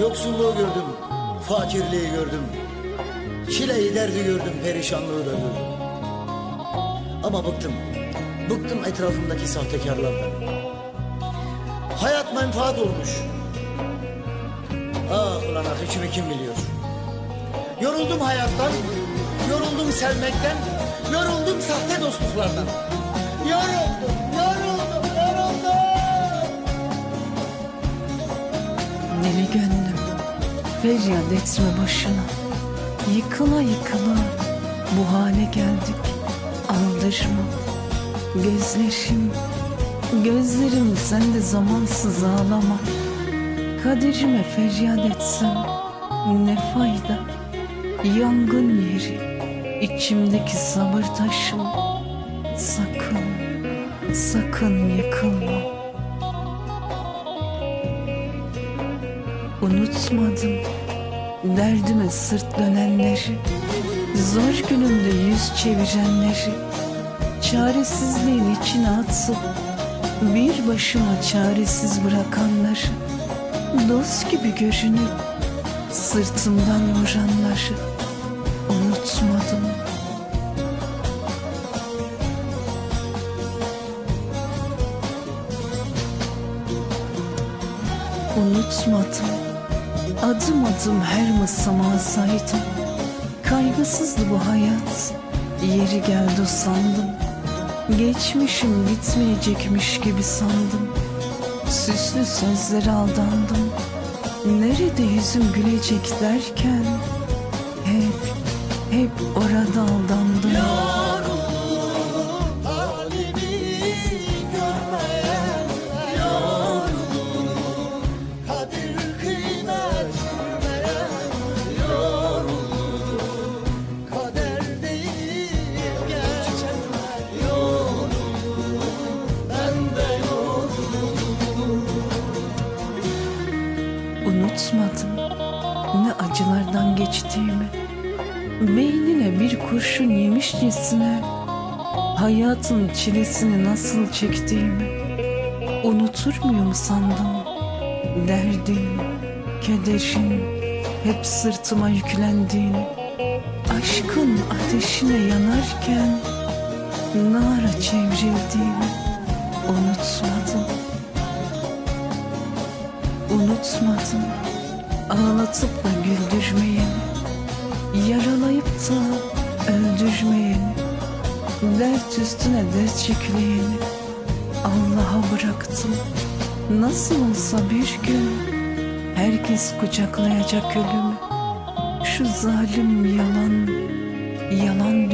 Yoksulluğu gördüm, fakirliği gördüm. Çileyi derdi gördüm, perişanlığı da gördüm. Ama bıktım. Bıktım etrafımdaki sahtekarlardan. Hayat menfaat olmuş. Ah ulan ah içimi kim biliyor. Yoruldum hayattan, yoruldum sevmekten, yoruldum sahte dostluklardan. Yoruldum, Deli gönlüm feryat etme başına. Yıkıla yıkıla. Bu hale geldik. Aldırma gözlerim Gözlerim sen de zamansız ağlama. Kaderime feryat etsem ne fayda? Yangın yeri içimdeki sabır taşım. Sakın sakın yıkılma Unutmadım. Derdime sırt dönenleri Zor günümde yüz çevirenleri Çaresizliğin içine atıp Bir başıma çaresiz bırakanları Dost gibi görünüp sırtımdan vuranları Unutmadım. Unutmadım Adım adım her masama saydım. Kaygısızdı bu hayat. Yeri geldi sandım. Geçmişim bitmeyecekmiş gibi sandım. Süslü sözlere aldandım. Nerede yüzüm gülecek derken Hep, hep orada aldandım Unutmadım. Ne acılardan geçtiğimi. Beynine bir kurşun yemişçesine. Hayatın çilesini nasıl çektiğimi. Unutur muyum sandım. Derdim, kederin Hep sırtıma yüklendiğini. Aşkın ateşine yanarken Nara çevrildiğini Unutmadım Unutmadım ağlatıp da güldürmeyeni Yaralayıp da öldürmeyeni Dert üstüne dert yükleyeni Allah'a bıraktım. Nasıl olsa bir gün Herkes kucaklayacak ölümü. Şu zalim yalan Yalan